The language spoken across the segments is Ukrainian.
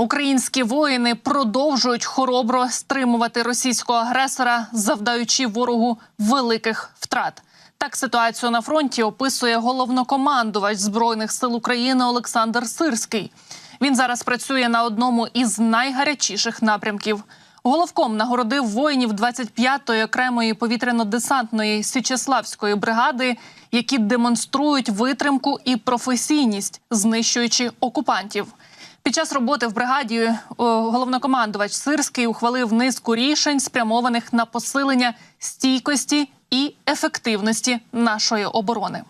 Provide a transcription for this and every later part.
Українські воїни продовжують хоробро стримувати російського агресора, завдаючи ворогу великих втрат. Так ситуацію на фронті описує головнокомандувач збройних сил України Олександр Сирський. Він зараз працює на одному із найгарячіших напрямків. Головком нагородив воїнів 25-ї окремої повітряно-десантної Січеславської бригади, які демонструють витримку і професійність, знищуючи окупантів. Під час роботи в бригаді е, головнокомандувач Сирський ухвалив низку рішень, спрямованих на посилення стійкості і ефективності нашої оборони.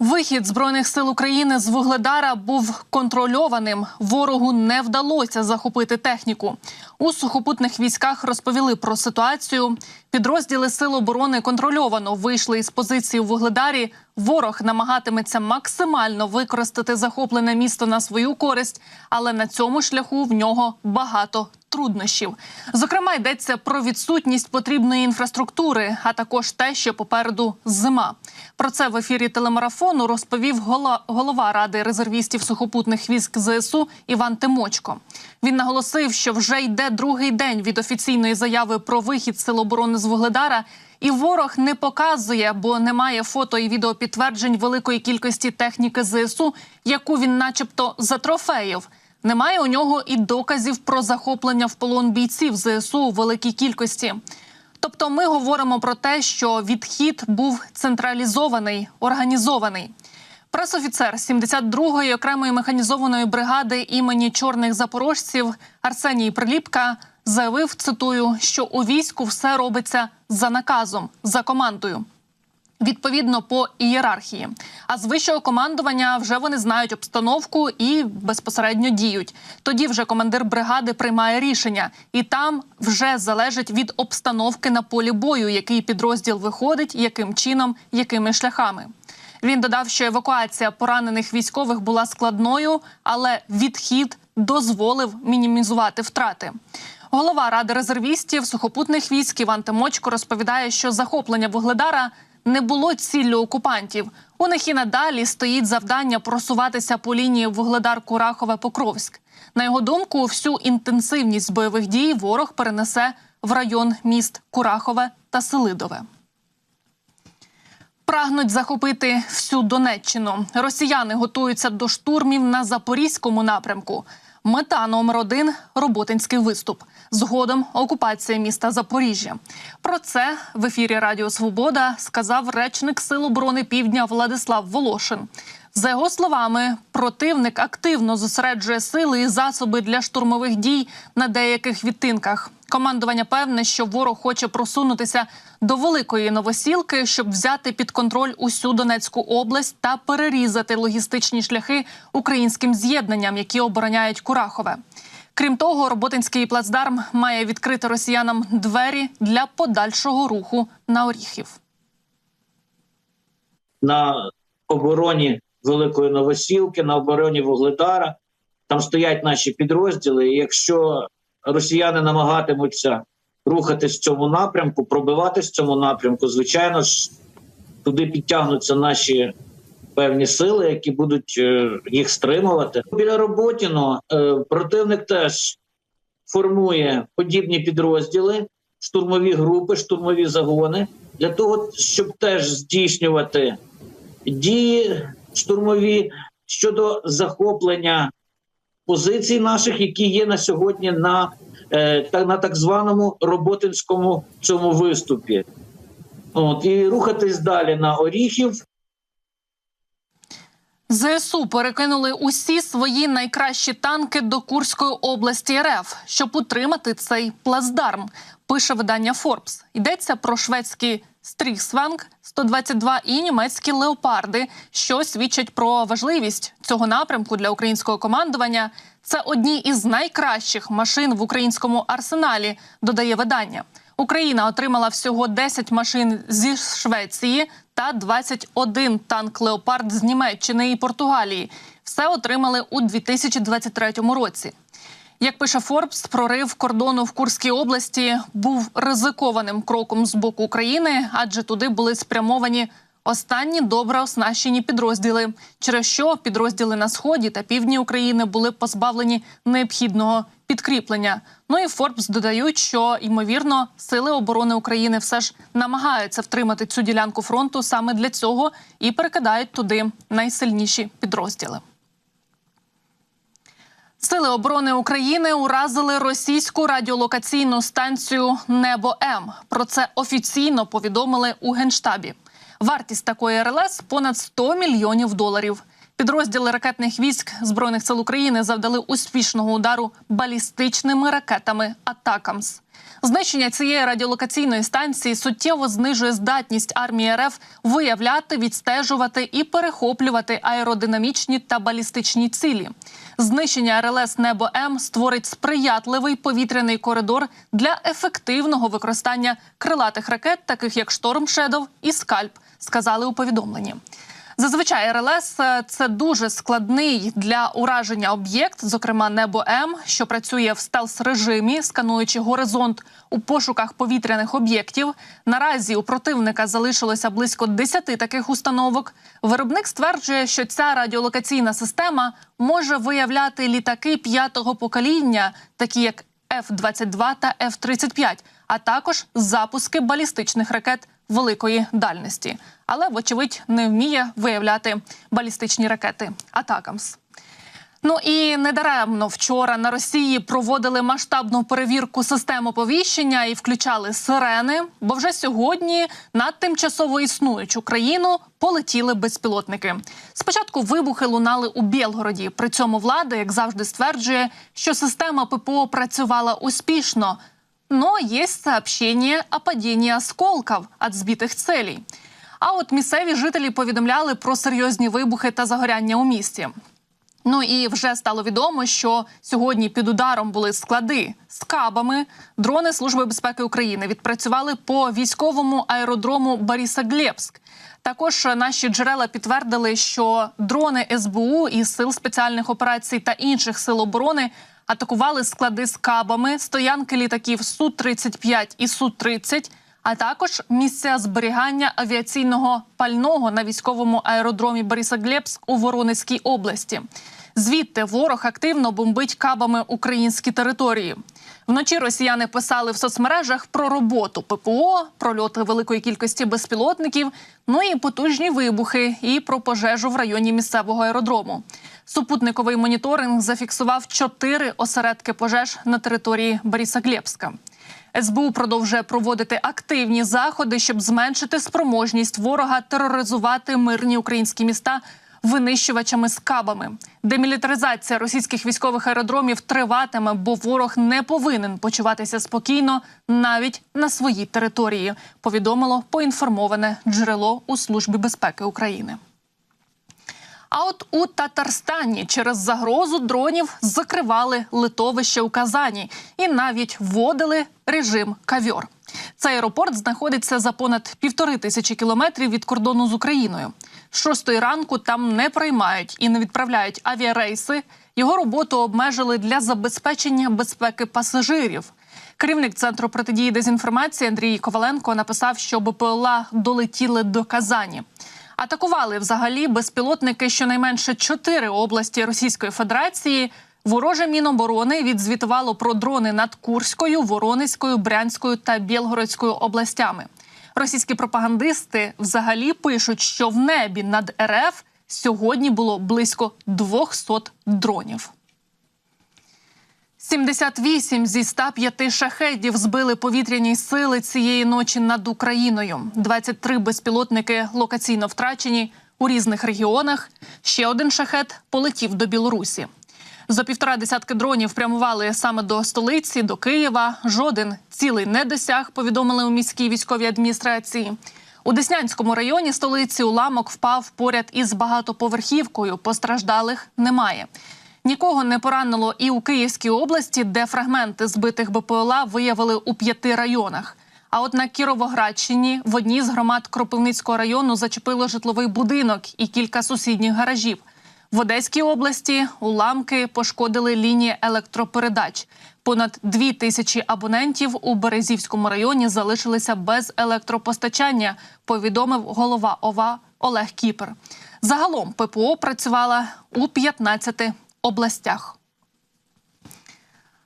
Вихід збройних сил України з Вугледара був контрольованим. Ворогу не вдалося захопити техніку. У сухопутних військах розповіли про ситуацію. Підрозділи сил оборони контрольовано вийшли із позиції у Вугледарі. Ворог намагатиметься максимально використати захоплене місто на свою користь, але на цьому шляху в нього багато труднощів. Зокрема, йдеться про відсутність потрібної інфраструктури, а також те, що попереду зима. Про це в ефірі телемарафону розповів голова ради резервістів сухопутних військ ЗСУ Іван Тимочко. Він наголосив, що вже йде другий день від офіційної заяви про вихід сил оборони з Вугледара. І ворог не показує, бо немає фото і відеопідтверджень великої кількості техніки ЗСУ, яку він, начебто, затрофеїв. Немає у нього і доказів про захоплення в полон бійців ЗСУ у великій кількості. Тобто, ми говоримо про те, що відхід був централізований, організований. Пресофіцер 72-ї окремої механізованої бригади імені чорних запорожців Арсеній Приліпка заявив, цитую, що у війську все робиться за наказом, за командою. Відповідно по ієрархії. А з вищого командування вже вони знають обстановку і безпосередньо діють. Тоді вже командир бригади приймає рішення, і там вже залежить від обстановки на полі бою, який підрозділ виходить, яким чином, якими шляхами. Він додав, що евакуація поранених військових була складною, але відхід дозволив мінімізувати втрати. Голова ради резервістів сухопутних військ Іван Тимочко розповідає, що захоплення Вугледара не було ціллю окупантів. У них і надалі стоїть завдання просуватися по лінії Вугледар Курахове Покровськ. На його думку, всю інтенсивність бойових дій ворог перенесе в район міст Курахове та Селидове. Прагнуть захопити всю Донеччину. Росіяни готуються до штурмів на запорізькому напрямку. Мета номер один роботинський виступ. Згодом окупація міста Запоріжжя. Про це в ефірі Радіо Свобода сказав речник Сил оборони Півдня Владислав Волошин. За його словами, противник активно зосереджує сили і засоби для штурмових дій на деяких відтинках. Командування певне, що ворог хоче просунутися до великої новосілки, щоб взяти під контроль усю Донецьку область та перерізати логістичні шляхи українським з'єднанням, які обороняють Курахове. Крім того, роботинський плацдарм має відкрити росіянам двері для подальшого руху на Оріхів. на обороні Великої Новосілки, на обороні Вугледара. Там стоять наші підрозділи. І якщо росіяни намагатимуться рухатись в цьому напрямку, пробиватись в цьому напрямку, звичайно ж, туди підтягнуться наші певні сили, які будуть е, їх стримувати. Біля Роботіно е, противник теж формує подібні підрозділи, штурмові групи, штурмові загони для того, щоб теж здійснювати дії штурмові щодо захоплення позицій наших, які є на сьогодні на, е, та, на так званому роботинському цьому виступі. От, і рухатись далі на Оріхів. ЗСУ перекинули усі свої найкращі танки до Курської області РФ, щоб утримати цей плацдарм. Пише видання Forbes. Йдеться про шведський Стріксванг 122 і німецькі леопарди, що свідчать про важливість цього напрямку для українського командування. Це одні із найкращих машин в українському арсеналі, додає видання. Україна отримала всього 10 машин зі Швеції та 21 танк Леопард з Німеччини і Португалії. Все отримали у 2023 році. Як пише Форбс, прорив кордону в Курській області був ризикованим кроком з боку України, адже туди були спрямовані Останні добре оснащені підрозділи, через що підрозділи на сході та півдні України були позбавлені необхідного підкріплення. Ну і Форбс додають, що ймовірно сили оборони України все ж намагаються втримати цю ділянку фронту саме для цього і перекидають туди найсильніші підрозділи. Сили оборони України уразили російську радіолокаційну станцію Небо М. Про це офіційно повідомили у генштабі. Вартість такої РЛС понад 100 мільйонів доларів. Підрозділи ракетних військ збройних сил України завдали успішного удару балістичними ракетами Атакамс. Знищення цієї радіолокаційної станції суттєво знижує здатність армії РФ виявляти, відстежувати і перехоплювати аеродинамічні та балістичні цілі. Знищення РЛС Небо М створить сприятливий повітряний коридор для ефективного використання крилатих ракет, таких як Шторм Шедов і Скальп, сказали у повідомленні. Зазвичай РЛС е, – це дуже складний для ураження об'єкт, зокрема небо М, що працює в стелс режимі, скануючи горизонт у пошуках повітряних об'єктів. Наразі у противника залишилося близько 10 таких установок. Виробник стверджує, що ця радіолокаційна система може виявляти літаки п'ятого покоління, такі як F-22 та F-35, а також запуски балістичних ракет великої дальності, але вочевидь не вміє виявляти балістичні ракети Атакамс. Ну і недаремно вчора на Росії проводили масштабну перевірку систем оповіщення і включали сирени. Бо вже сьогодні над тимчасово існуючу країну полетіли безпілотники. Спочатку вибухи лунали у Білгороді. При цьому влада, як завжди, стверджує, що система ППО працювала успішно. Но есть сообщение о падении осколков от збитих целей. А от місцеві жителі повідомляли про серйозні вибухи та загоряння у місті. Ну і вже стало відомо, що сьогодні під ударом були склади з кабами. Дрони Служби безпеки України відпрацювали по військовому аеродрому Борисоглебськ. Також наші джерела підтвердили, що дрони СБУ і сил спеціальних операцій та інших сил оборони атакували склади з кабами, стоянки літаків су 35 і су 30 а також місця зберігання авіаційного пального на військовому аеродромі Борисоглебськ у Воронезькій області. Звідти ворог активно бомбить кабами українські території. Вночі росіяни писали в соцмережах про роботу ППО, прольоти великої кількості безпілотників, ну і потужні вибухи, і про пожежу в районі місцевого аеродрому. Супутниковий моніторинг зафіксував чотири осередки пожеж на території Борисоглебська. СБУ продовжує проводити активні заходи, щоб зменшити спроможність ворога тероризувати мирні українські міста винищувачами з кабами. Демілітаризація російських військових аеродромів триватиме, бо ворог не повинен почуватися спокійно навіть на своїй території. Повідомило поінформоване джерело у службі безпеки України. А от у Татарстані через загрозу дронів закривали литовище у Казані і навіть вводили режим кавьор. Цей аеропорт знаходиться за понад півтори тисячі кілометрів від кордону з Україною. Шостої ранку там не приймають і не відправляють авіарейси. Його роботу обмежили для забезпечення безпеки пасажирів. Керівник центру протидії дезінформації Андрій Коваленко написав, що БПЛА долетіли до Казані. Атакували взагалі безпілотники щонайменше чотири області Російської Федерації. Вороже Міноборони відзвітувало про дрони над Курською, Воронезькою, Брянською та Білгородською областями. Російські пропагандисти взагалі пишуть, що в небі над РФ сьогодні було близько 200 дронів. 78 зі 105 шахедів збили повітряні сили цієї ночі над Україною. 23 безпілотники локаційно втрачені у різних регіонах. Ще один шахет полетів до Білорусі. За півтора десятки дронів прямували саме до столиці, до Києва. Жоден цілий не досяг. Повідомили у міській військовій адміністрації. У Деснянському районі столиці уламок впав поряд із багатоповерхівкою. Постраждалих немає. Нікого не поранило і у Київській області, де фрагменти збитих БПЛА виявили у п'яти районах. А от на Кіровоградщині в одній з громад Кропивницького району зачепило житловий будинок і кілька сусідніх гаражів. В Одеській області уламки пошкодили лінії електропередач. Понад дві тисячі абонентів у Березівському районі залишилися без електропостачання. Повідомив голова ОВА Олег Кіпер. Загалом ППО працювала у 15 областях.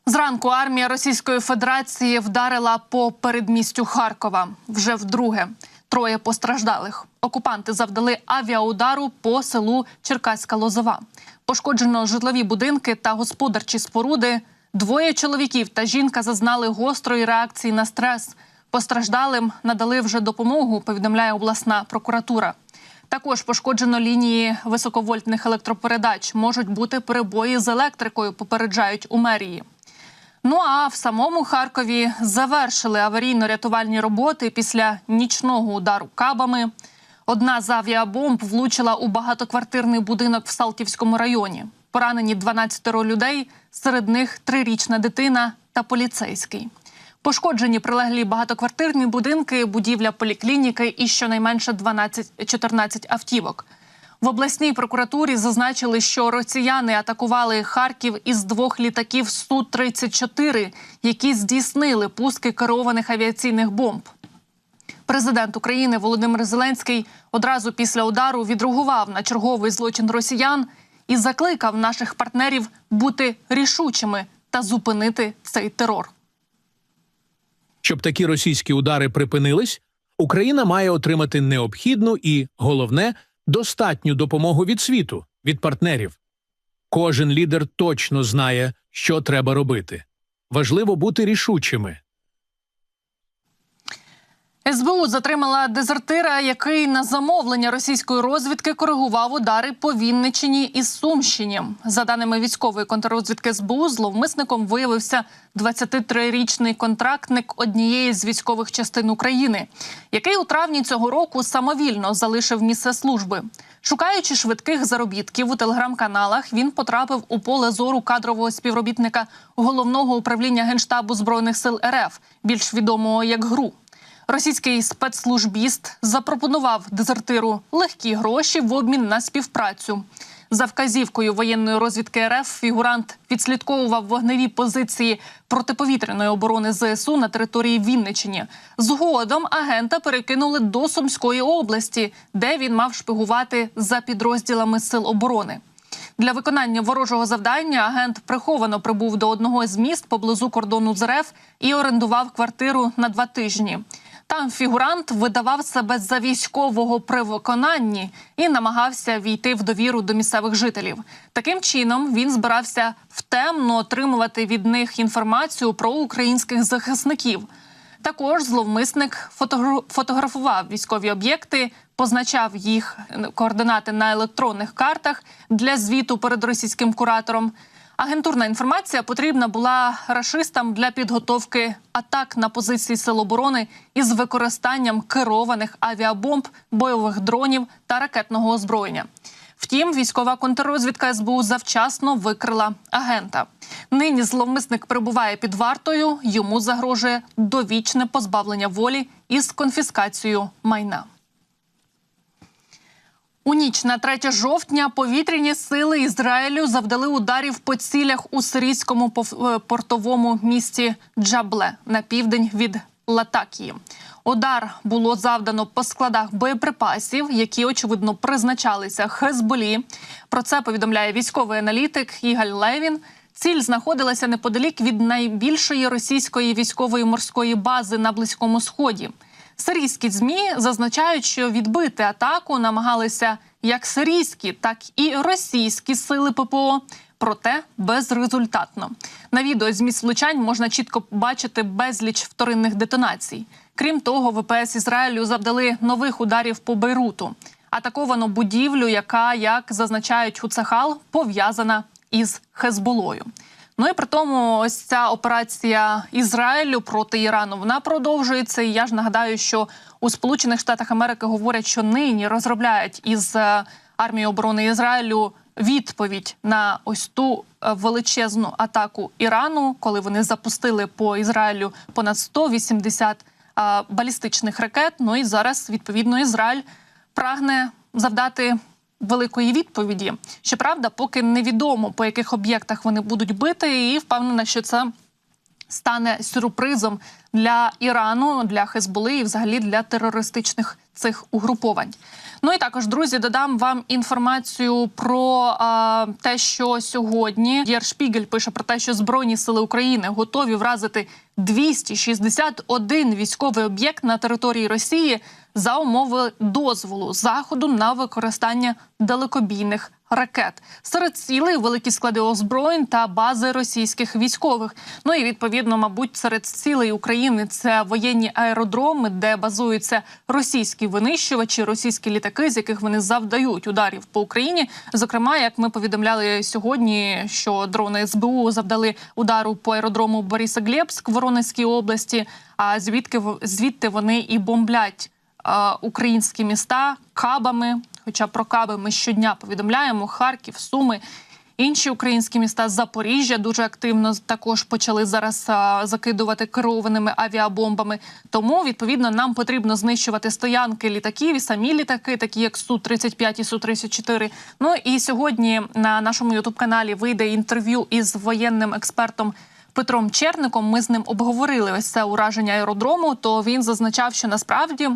Зранку армія Російської Федерації вдарила по передмістю Харкова. Вже вдруге троє постраждалих. Окупанти завдали авіаудару по селу Черкаська Лозова. Пошкоджено житлові будинки та господарчі споруди. Двоє чоловіків та жінка зазнали гострої реакції на стрес. Постраждалим надали вже допомогу. Повідомляє обласна прокуратура. Також пошкоджено лінії високовольтних електропередач. Можуть бути перебої з електрикою. Попереджають у мерії. Ну а в самому Харкові завершили аварійно-рятувальні роботи після нічного удару кабами. Одна з авіабомб влучила у багатоквартирний будинок в Салтівському районі. Поранені 12 людей, серед них трирічна дитина та поліцейський. Пошкоджені прилеглі багатоквартирні будинки, будівля поліклініки і щонайменше 12-14 автівок. В обласній прокуратурі зазначили, що росіяни атакували Харків із двох літаків Су-34, які здійснили пуски керованих авіаційних бомб. Президент України Володимир Зеленський одразу після удару відреагував на черговий злочин росіян і закликав наших партнерів бути рішучими та зупинити цей терор. Щоб такі російські удари припинились, Україна має отримати необхідну і, головне, достатню допомогу від світу, від партнерів. Кожен лідер точно знає, що треба робити. Важливо бути рішучими. СБУ затримала дезертира, який на замовлення російської розвідки коригував удари по Вінничині і Сумщині. За даними військової контррозвідки СБУ, зловмисником виявився 23-річний контрактник однієї з військових частин України, який у травні цього року самовільно залишив місце служби. Шукаючи швидких заробітків у телеграм-каналах, він потрапив у поле зору кадрового співробітника головного управління генштабу збройних сил РФ, більш відомого як ГРУ. Російський спецслужбіст запропонував дезертиру легкі гроші в обмін на співпрацю. За вказівкою воєнної розвідки РФ фігурант відслідковував вогневі позиції протиповітряної оборони ЗСУ на території Вінничині. Згодом агента перекинули до Сумської області, де він мав шпигувати за підрозділами сил оборони. Для виконання ворожого завдання агент приховано прибув до одного з міст поблизу кордону з РФ і орендував квартиру на два тижні. Там фігурант видавав себе за військового при виконанні і намагався війти в довіру до місцевих жителів. Таким чином він збирався втемно отримувати від них інформацію про українських захисників. Також зловмисник фотогра- фотографував військові об'єкти, позначав їх координати на електронних картах для звіту перед російським куратором. Агентурна інформація потрібна була рашистам для підготовки атак на позиції сил оборони із використанням керованих авіабомб, бойових дронів та ракетного озброєння. Втім, військова контррозвідка СБУ завчасно викрила агента. Нині зловмисник перебуває під вартою. Йому загрожує довічне позбавлення волі із конфіскацією майна. У ніч на 3 жовтня повітряні сили Ізраїлю завдали ударів по цілях у сирійському е, портовому місті Джабле на південь від Латакії. Удар було завдано по складах боєприпасів, які очевидно призначалися Хезболі. Про це повідомляє військовий аналітик Ігаль Левін. Ціль знаходилася неподалік від найбільшої російської військової морської бази на близькому сході. Сирійські змі зазначають, що відбити атаку намагалися як сирійські, так і російські сили ППО. Проте безрезультатно на відео з місць влучань можна чітко бачити безліч вторинних детонацій. Крім того, ВПС Ізраїлю завдали нових ударів по Бейруту. Атаковано будівлю, яка, як зазначають Хуцахал, пов'язана із Хезболою. Ну і при тому, ось ця операція Ізраїлю проти Ірану вона продовжується. І я ж нагадаю, що у Сполучених Штатах Америки говорять, що нині розробляють із е, армією оборони Ізраїлю відповідь на ось ту е, величезну атаку Ірану, коли вони запустили по Ізраїлю понад 180 е, балістичних ракет. Ну і зараз відповідно Ізраїль прагне завдати великої відповіді. Щоправда, поки невідомо по яких об'єктах вони будуть бити, і впевнена, що це стане сюрпризом для Ірану, для Хезболи і взагалі для терористичних цих угруповань. Ну і також, друзі, додам вам інформацію про а, те, що сьогодні Єр Шпігель пише про те, що Збройні сили України готові вразити 261 військовий об'єкт на території Росії за умови дозволу заходу на використання далекобійних ракет. Серед цілей великі склади озброєнь та бази російських військових. Ну і відповідно, мабуть, серед цілей України це воєнні аеродроми, де базуються російські винищувачі, російські літаки, з яких вони завдають ударів по Україні. Зокрема, як ми повідомляли сьогодні, що дрони СБУ завдали удару по аеродрому Борисоглебськ в Воронезькій області. А звідки звідти вони і бомблять е, українські міста кабами. Хоча про каби ми щодня повідомляємо: Харків, Суми. Інші українські міста Запоріжжя дуже активно також почали зараз а, закидувати керованими авіабомбами. Тому відповідно нам потрібно знищувати стоянки літаків і самі літаки, такі як су 35 і су 34 Ну і сьогодні на нашому ютуб каналі вийде інтерв'ю із воєнним експертом Петром Черником. Ми з ним обговорили ось це ураження аеродрому. То він зазначав, що насправді.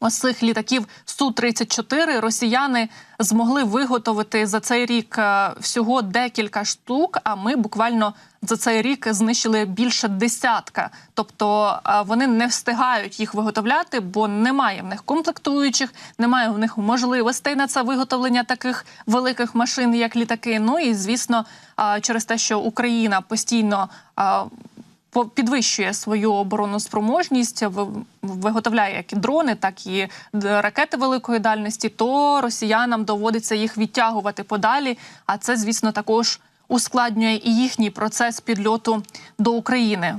Ось цих літаків су 34 росіяни змогли виготовити за цей рік е, всього декілька штук. А ми буквально за цей рік знищили більше десятка. Тобто е, вони не встигають їх виготовляти, бо немає в них комплектуючих, немає в них можливостей на це виготовлення таких великих машин, як літаки. Ну і звісно, е, через те, що Україна постійно. Е, підвищує свою оборону спроможність, виготовляє як і дрони, так і ракети великої дальності, то росіянам доводиться їх відтягувати подалі. А це, звісно, також ускладнює і їхній процес підльоту до України.